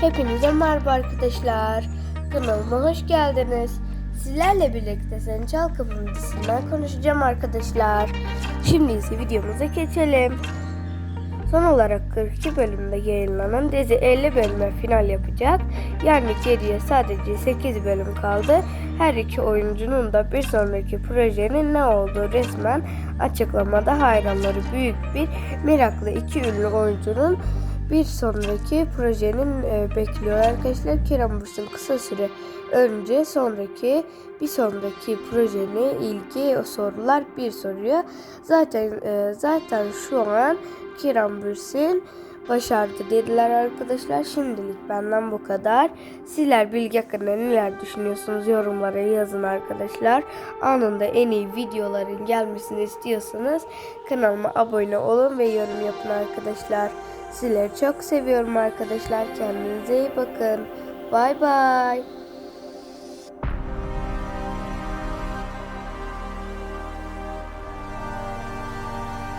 Hepinize merhaba arkadaşlar. Kanalıma hoş geldiniz. Sizlerle birlikte Sen Çal Kapım dizisinden konuşacağım arkadaşlar. Şimdi ise videomuza geçelim. Son olarak 42 bölümde yayınlanan dizi 50 bölüme final yapacak. Yani geriye sadece 8 bölüm kaldı. Her iki oyuncunun da bir sonraki projenin ne olduğu resmen açıklamada hayranları büyük bir meraklı iki ünlü oyuncunun bir sonraki projenin e, bekliyor arkadaşlar. Kerem Bürsin kısa süre önce sonraki bir sonraki projenin ilgi sorular bir soruyor. Zaten e, zaten şu an Kerem Bürsin başardı dediler arkadaşlar. Şimdilik benden bu kadar. Sizler bilgi hakkında neler düşünüyorsunuz yorumlara yazın arkadaşlar. Anında en iyi videoların gelmesini istiyorsanız kanalıma abone olun ve yorum yapın arkadaşlar. Sizleri çok seviyorum arkadaşlar. Kendinize iyi bakın. Bay bay.